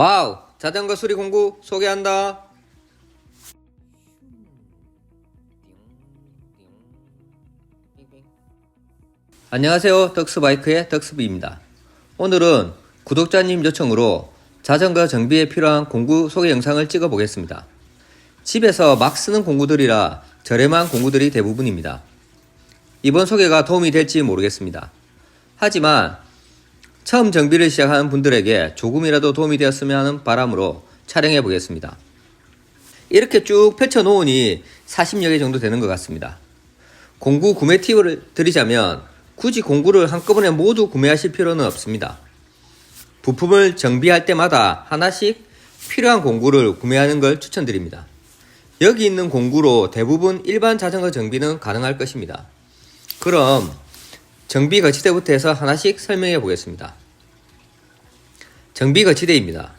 와우! 자전거 수리 공구 소개한다. 안녕하세요. 덕스바이크의 덕스비입니다. 오늘은 구독자님 요청으로 자전거 정비에 필요한 공구 소개 영상을 찍어 보겠습니다. 집에서 막 쓰는 공구들이라 저렴한 공구들이 대부분입니다. 이번 소개가 도움이 될지 모르겠습니다. 하지만 처음 정비를 시작하는 분들에게 조금이라도 도움이 되었으면 하는 바람으로 촬영해 보겠습니다. 이렇게 쭉 펼쳐 놓으니 40여 개 정도 되는 것 같습니다. 공구 구매 팁을 드리자면 굳이 공구를 한꺼번에 모두 구매하실 필요는 없습니다. 부품을 정비할 때마다 하나씩 필요한 공구를 구매하는 걸 추천드립니다. 여기 있는 공구로 대부분 일반 자전거 정비는 가능할 것입니다. 그럼 정비 거치대부터 해서 하나씩 설명해 보겠습니다. 정비 거치대입니다.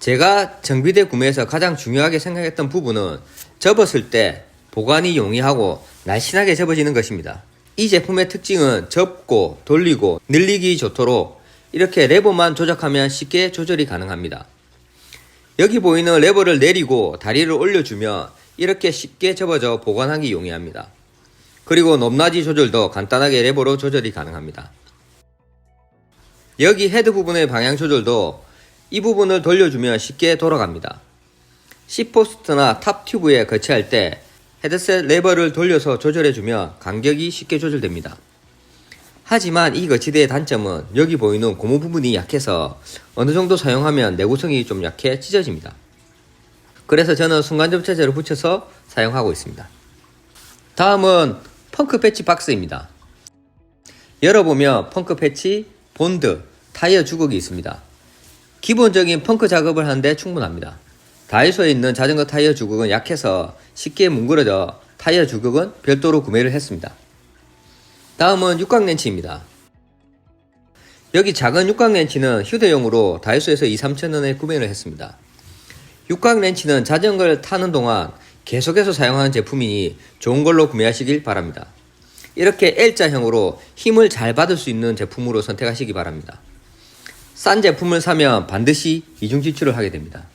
제가 정비대 구매에서 가장 중요하게 생각했던 부분은 접었을 때 보관이 용이하고 날씬하게 접어지는 것입니다. 이 제품의 특징은 접고 돌리고 늘리기 좋도록 이렇게 레버만 조작하면 쉽게 조절이 가능합니다. 여기 보이는 레버를 내리고 다리를 올려주면 이렇게 쉽게 접어져 보관하기 용이합니다. 그리고 높낮이 조절도 간단하게 레버로 조절이 가능합니다. 여기 헤드 부분의 방향 조절도 이 부분을 돌려주면 쉽게 돌아갑니다. C포스트나 탑 튜브에 거치할 때 헤드셋 레버를 돌려서 조절해주면 간격이 쉽게 조절됩니다. 하지만 이 거치대의 단점은 여기 보이는 고무 부분이 약해서 어느 정도 사용하면 내구성이 좀 약해 찢어집니다. 그래서 저는 순간접착제를 붙여서 사용하고 있습니다. 다음은 펑크 패치 박스입니다. 열어보면 펑크 패치, 본드, 타이어 주걱이 있습니다. 기본적인 펑크 작업을 하는데 충분합니다. 다이소에 있는 자전거 타이어 주걱은 약해서 쉽게 뭉그러져 타이어 주걱은 별도로 구매를 했습니다. 다음은 육각 렌치입니다. 여기 작은 육각 렌치는 휴대용으로 다이소에서 2, 3천원에 구매를 했습니다. 육각 렌치는 자전거를 타는 동안 계속해서 사용하는 제품이니 좋은 걸로 구매하시길 바랍니다. 이렇게 L자형으로 힘을 잘 받을 수 있는 제품으로 선택하시기 바랍니다. 싼 제품을 사면 반드시 이중 지출을 하게 됩니다.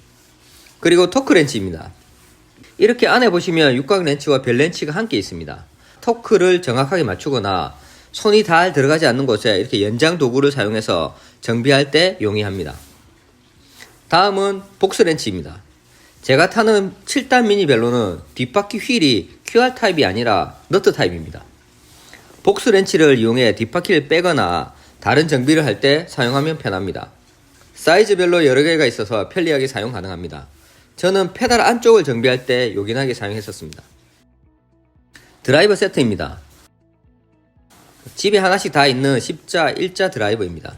그리고 토크 렌치입니다. 이렇게 안에 보시면 육각 렌치와 별 렌치가 함께 있습니다. 토크를 정확하게 맞추거나 손이 잘 들어가지 않는 곳에 이렇게 연장 도구를 사용해서 정비할 때 용이합니다. 다음은 복스 렌치입니다. 제가 타는 7단 미니 벨로는 뒷바퀴 휠이 QR 타입이 아니라 너트 타입입니다. 복스 렌치를 이용해 뒷바퀴를 빼거나 다른 정비를 할 때 사용하면 편합니다. 사이즈별로 여러 개가 있어서 편리하게 사용 가능합니다. 저는 페달 안쪽을 정비할 때 요긴하게 사용했었습니다. 드라이버 세트입니다. 집에 하나씩 다 있는 10자 1자 드라이버입니다.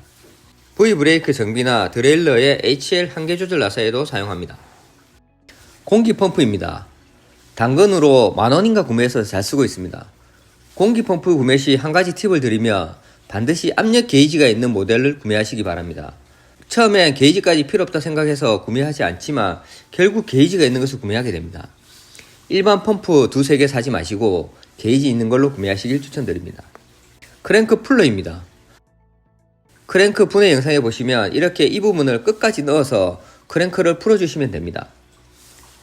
V 브레이크 정비나 드레일러의 HL 한계 조절 나사에도 사용합니다. 공기 펌프입니다. 당근으로 만원인가 구매해서 잘 쓰고 있습니다. 공기 펌프 구매 시 한 가지 팁을 드리면 반드시 압력 게이지가 있는 모델을 구매하시기 바랍니다. 처음엔 게이지까지 필요 없다 생각해서 구매하지 않지만 결국 게이지가 있는 것을 구매하게 됩니다. 일반 펌프 두세 개 사지 마시고 게이지 있는 걸로 구매하시길 추천드립니다. 크랭크 풀러입니다. 크랭크 분해 영상에 보시면 이렇게 이 부분을 끝까지 넣어서 크랭크를 풀어주시면 됩니다.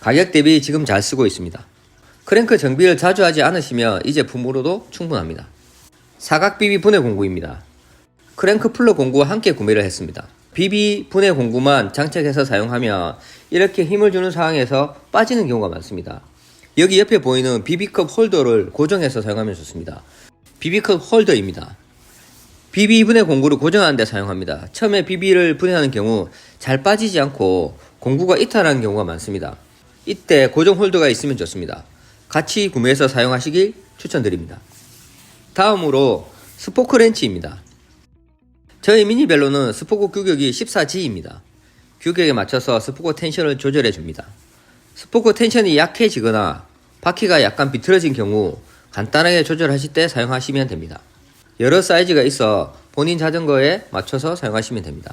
가격 대비 지금 잘 쓰고 있습니다. 크랭크 정비를 자주 하지 않으시면 이 제품으로도 충분합니다. 사각 비비 분해 공구입니다. 크랭크 풀러 공구와 함께 구매를 했습니다. 비비 분해 공구만 장착해서 사용하면 이렇게 힘을 주는 상황에서 빠지는 경우가 많습니다. 여기 옆에 보이는 비비컵 홀더를 고정해서 사용하면 좋습니다. 비비컵 홀더입니다. 비비 분해 공구를 고정하는 데 사용합니다. 처음에 비비를 분해하는 경우 잘 빠지지 않고 공구가 이탈하는 경우가 많습니다. 이때 고정 홀더가 있으면 좋습니다. 같이 구매해서 사용하시길 추천드립니다. 다음으로 스포크 렌치입니다. 저희 미니벨로는 스포크 규격이 14G입니다. 규격에 맞춰서 스포크 텐션을 조절해 줍니다. 스포크 텐션이 약해지거나 바퀴가 약간 비틀어진 경우 간단하게 조절하실 때 사용하시면 됩니다. 여러 사이즈가 있어 본인 자전거에 맞춰서 사용하시면 됩니다.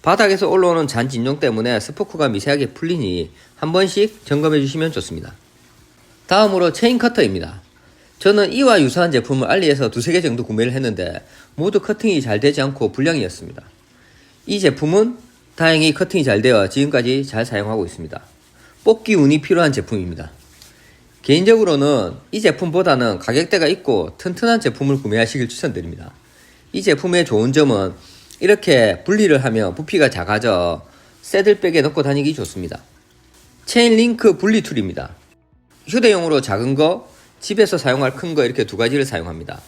바닥에서 올라오는 잔 진동 때문에 스포크가 미세하게 풀리니 한 번씩 점검해 주시면 좋습니다. 다음으로 체인 커터입니다. 저는 이와 유사한 제품을 알리에서 두세 개 정도 구매를 했는데 모두 커팅이 잘 되지 않고 불량이었습니다. 이 제품은 다행히 커팅이 잘 되어 지금까지 잘 사용하고 있습니다. 뽑기 운이 필요한 제품입니다. 개인적으로는 이 제품보다는 가격대가 있고 튼튼한 제품을 구매하시길 추천드립니다. 이 제품의 좋은 점은 이렇게 분리를 하면 부피가 작아져 새들백에 넣고 다니기 좋습니다. 체인 링크 분리 툴입니다. 휴대용으로 작은 거, 집에서 사용할 큰 거 이렇게 두 가지를 사용합니다.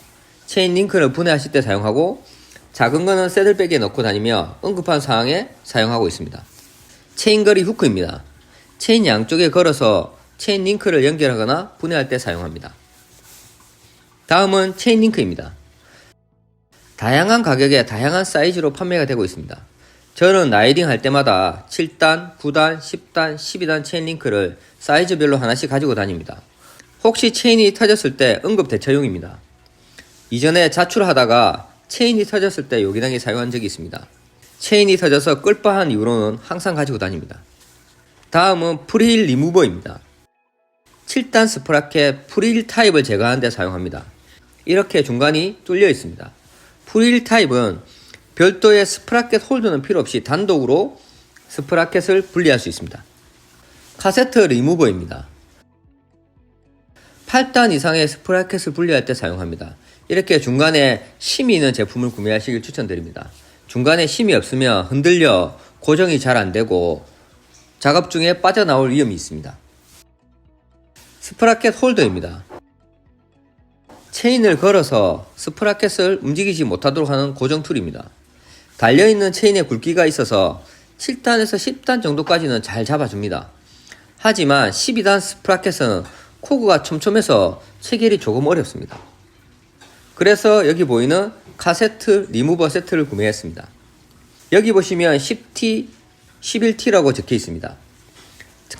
체인 링크를 분해하실 때 사용하고 작은 거는 새들백에 넣고 다니며 응급한 상황에 사용하고 있습니다. 체인 거리 후크입니다. 체인 양쪽에 걸어서 체인 링크를 연결하거나 분해할 때 사용합니다. 다음은 체인 링크입니다. 다양한 가격에 다양한 사이즈로 판매가 되고 있습니다. 저는 라이딩 할 때마다 7단, 9단, 10단, 12단 체인 링크를 사이즈별로 하나씩 가지고 다닙니다. 혹시 체인이 터졌을 때 응급 대처용입니다. 이전에 자출하다가 체인이 터졌을 때 요기당에 사용한 적이 있습니다. 체인이 터져서 끌바한 이후로는 항상 가지고 다닙니다. 다음은 프릴 리무버입니다. 7단 스프라켓 프릴 타입을 제거하는 데 사용합니다. 이렇게 중간이 뚫려 있습니다. 프릴 타입은 별도의 스프라켓 홀더는 필요 없이 단독으로 스프라켓을 분리할 수 있습니다. 카세트 리무버입니다. 8단 이상의 스프라켓을 분리할 때 사용합니다. 이렇게 중간에 심이 있는 제품을 구매하시길 추천드립니다. 중간에 심이 없으면 흔들려 고정이 잘 안되고 작업 중에 빠져나올 위험이 있습니다. 스프라켓 홀더입니다. 체인을 걸어서 스프라켓을 움직이지 못하도록 하는 고정 툴입니다. 달려있는 체인에 굵기가 있어서 7단에서 10단 정도까지는 잘 잡아줍니다. 하지만 12단 스프라켓은 코그가 촘촘해서 체결이 조금 어렵습니다. 그래서 여기 보이는 카세트 리무버 세트를 구매했습니다. 여기 보시면 10T, 11T라고 적혀 있습니다.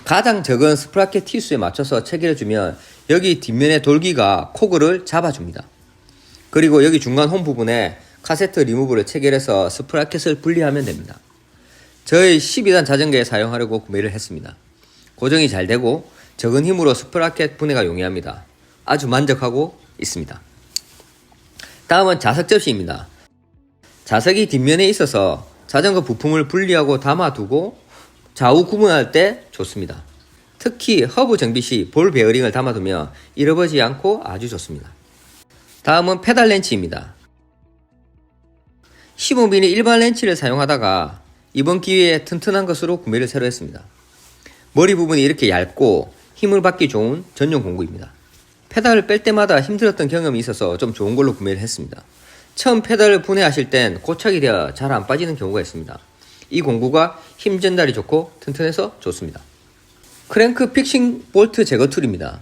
가장 적은 스프라켓 T수에 맞춰서 체결해주면 여기 뒷면의 돌기가 코그를 잡아줍니다. 그리고 여기 중간 홈 부분에 카세트 리무브를 체결해서 스프라켓을 분리하면 됩니다. 저희 12단 자전거에 사용하려고 구매를 했습니다. 고정이 잘 되고 적은 힘으로 스프라켓 분해가 용이합니다. 아주 만족하고 있습니다. 다음은 자석 접시입니다. 자석이 뒷면에 있어서 자전거 부품을 분리하고 담아두고 좌우 구분할 때 좋습니다. 특히 허브 정비 시 볼 베어링을 담아두면 잃어버리지 않고 아주 좋습니다. 다음은 페달 렌치입니다. 15mm 일반 렌치를 사용하다가 이번 기회에 튼튼한 것으로 구매를 새로 했습니다. 머리 부분이 이렇게 얇고 힘을 받기 좋은 전용 공구입니다. 페달을 뺄 때마다 힘들었던 경험이 있어서 좀 좋은 걸로 구매를 했습니다. 처음 페달을 분해하실 땐 고착이 되어 잘 안 빠지는 경우가 있습니다. 이 공구가 힘 전달이 좋고 튼튼해서 좋습니다. 크랭크 픽싱 볼트 제거 툴입니다.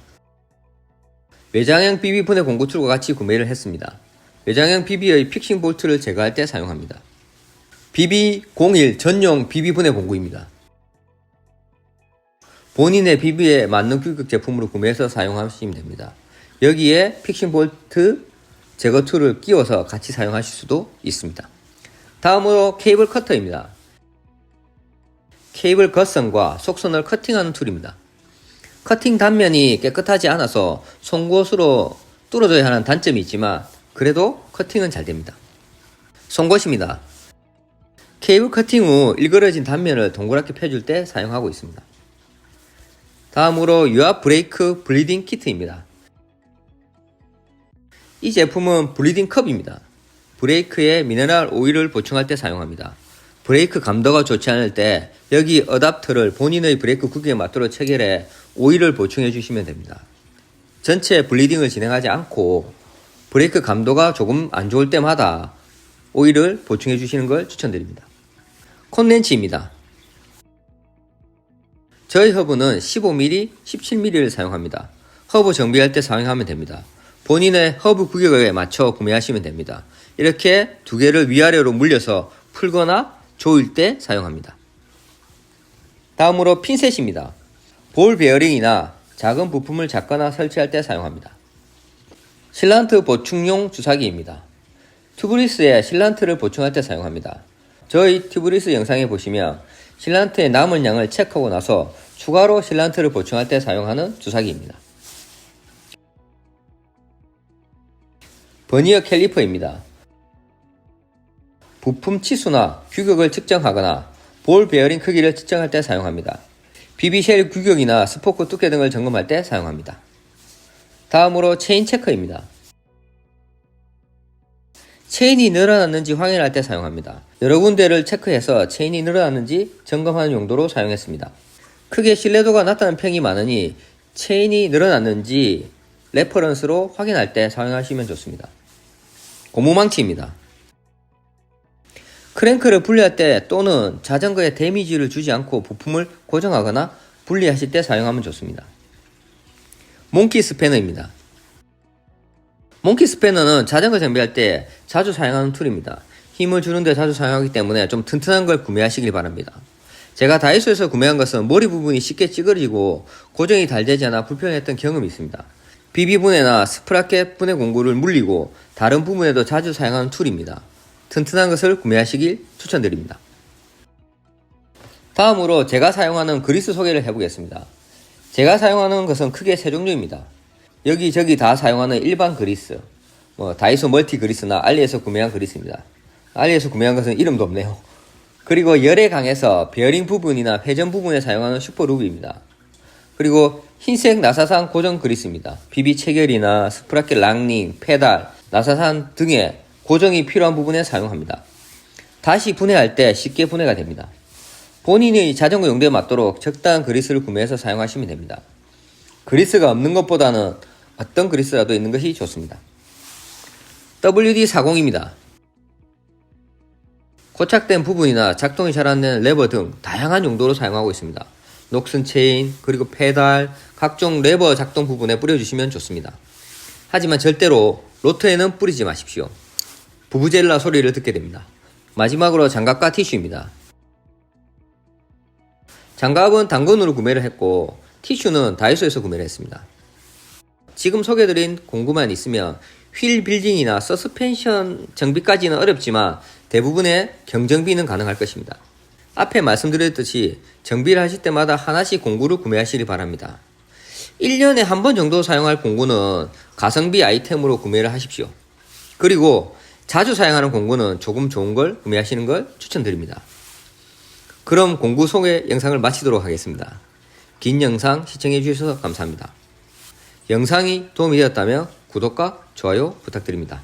외장형 BB 분해 공구 툴과 같이 구매를 했습니다. 외장형 BB의 픽싱 볼트를 제거할 때 사용합니다. BB01 전용 BB 분해 공구입니다. 본인의 BB에 맞는 규격 제품으로 구매해서 사용하시면 됩니다. 여기에 픽싱 볼트 제거 툴을 끼워서 같이 사용하실 수도 있습니다. 다음으로 케이블 커터입니다. 케이블 겉선과 속선을 커팅하는 툴입니다. 커팅 단면이 깨끗하지 않아서 송곳으로 뚫어줘야 하는 단점이 있지만 그래도 커팅은 잘 됩니다. 송곳입니다. 케이블 커팅 후 일그러진 단면을 동그랗게 펴줄 때 사용하고 있습니다. 다음으로 유압 브레이크 블리딩 키트입니다. 이 제품은 블리딩 컵입니다. 브레이크에 미네랄 오일을 보충할 때 사용합니다. 브레이크 감도가 좋지 않을 때 여기 어답터를 본인의 브레이크 구기에 맞도록 체결해 오일을 보충해 주시면 됩니다. 전체 블리딩을 진행하지 않고 브레이크 감도가 조금 안 좋을 때마다 오일을 보충해 주시는 걸 추천드립니다. 콘렌치입니다. 저희 허브는 15mm, 17mm를 사용합니다. 허브 정비할 때 사용하면 됩니다. 본인의 허브 구격에 맞춰 구매하시면 됩니다. 이렇게 두 개를 위아래로 물려서 풀거나 조일 때 사용합니다. 다음으로 핀셋입니다. 볼 베어링이나 작은 부품을 잡거나 설치할 때 사용합니다. 실란트 보충용 주사기입니다. 튜브리스에 실란트를 보충할 때 사용합니다. 저희 튜브리스 영상에 보시면 실란트의 남은 양을 체크하고 나서 추가로 실란트를 보충할 때 사용하는 주사기입니다. 버니어 캘리퍼입니다. 부품 치수나 규격을 측정하거나 볼 베어링 크기를 측정할 때 사용합니다. BB쉘 규격이나 스포크 두께 등을 점검할 때 사용합니다. 다음으로 체인 체커입니다. 체인이 늘어났는지 확인할 때 사용합니다. 여러 군데를 체크해서 체인이 늘어났는지 점검하는 용도로 사용했습니다. 크게 신뢰도가 낮다는 평이 많으니 체인이 늘어났는지 레퍼런스로 확인할 때 사용하시면 좋습니다. 고무망치입니다. 크랭크를 분리할 때 또는 자전거에 데미지를 주지 않고 부품을 고정하거나 분리하실 때 사용하면 좋습니다. 몽키 스패너입니다. 몽키 스패너는 자전거 정비할 때 자주 사용하는 툴입니다. 힘을 주는데 자주 사용하기 때문에 좀 튼튼한 걸 구매하시길 바랍니다. 제가 다이소에서 구매한 것은 머리 부분이 쉽게 찌그러지고 고정이 잘 되지 않아 불편했던 경험이 있습니다. 비비 분해나 스프라켓 분해 공구를 물리고 다른 부분에도 자주 사용하는 툴입니다. 튼튼한 것을 구매하시길 추천드립니다. 다음으로 제가 사용하는 그리스 소개를 해보겠습니다. 제가 사용하는 것은 크게 세 종류입니다. 여기저기 다 사용하는 일반 그리스, 뭐 다이소 멀티 그리스나 알리에서 구매한 그리스입니다. 알리에서 구매한 것은 이름도 없네요. 그리고 열에 강해서 베어링 부분이나 회전 부분에 사용하는 슈퍼루브입니다. 그리고 흰색 나사산 고정 그리스입니다. 비비 체결이나 스프라켓 랑닝, 페달, 나사산 등의 고정이 필요한 부분에 사용합니다. 다시 분해할 때 쉽게 분해가 됩니다. 본인의 자전거 용도에 맞도록 적당한 그리스를 구매해서 사용하시면 됩니다. 그리스가 없는 것보다는 어떤 그리스라도 있는 것이 좋습니다. WD-40입니다. 고착된 부분이나 작동이 잘 안 되는 레버 등 다양한 용도로 사용하고 있습니다. 녹슨 체인, 그리고 페달, 각종 레버 작동 부분에 뿌려주시면 좋습니다. 하지만 절대로 로트에는 뿌리지 마십시오. 부부젤라 소리를 듣게 됩니다. 마지막으로 장갑과 티슈입니다. 장갑은 당근으로 구매를 했고 티슈는 다이소에서 구매를 했습니다. 지금 소개드린 공구만 있으면 휠 빌딩이나 서스펜션 정비까지는 어렵지만 대부분의 경정비는 가능할 것입니다. 앞에 말씀드렸듯이 정비를 하실 때마다 하나씩 공구를 구매하시기 바랍니다. 1년에 한 번 정도 사용할 공구는 가성비 아이템으로 구매를 하십시오. 그리고 자주 사용하는 공구는 조금 좋은 걸 구매하시는 걸 추천드립니다. 그럼 공구 소개 영상을 마치도록 하겠습니다. 긴 영상 시청해 주셔서 감사합니다. 영상이 도움이 되었다면 구독과 좋아요 부탁드립니다.